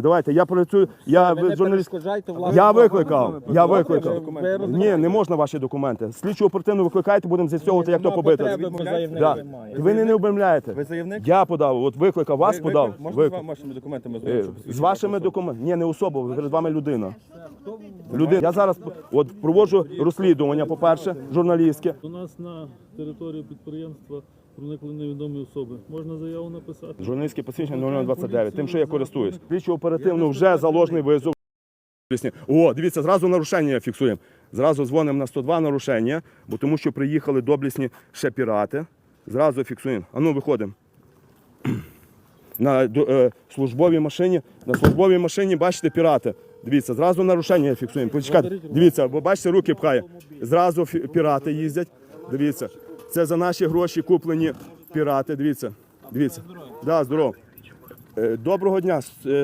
Давайте, я працюю, я Ви журналіст. Я викликав, я викликав. Ні, не можна ваші документи. Слідчу оперативну викликайте, будемо з'ясовувати, як то побити. Да. Ви не, не обмовляєте. Ви заявник? Я подав, от викликав, вас Ви- подав. Можна з вашими документами Е. З вашими документами. Ні, не особа, перед вами людина. Людина. Я зараз от проводжу розслідування, по-перше, журналістське. До нас на територію підприємства проникли невідомі особи. Можна заяву написати? Журналістське посвідчення 0029, тим, що я користуюсь. Слідчо оперативно вже заложений визов. О, дивіться, зразу нарушення фіксуємо. Зразу дзвонимо на 102 нарушення, бо тому що приїхали доблісні ще пірати. Зразу фіксуємо. А ну, виходимо. На е, службовій машині. На службовій машині бачите пірати. Дивіться, зразу нарушення фіксуємо. Почекайте. Дивіться, бо бачите, руки пхає. Зразу пірати їздять. Дивіться. Це за наші гроші куплені пірати. Дивіться. Дивіться. Да, здорово. Е, Доброго дня. Е,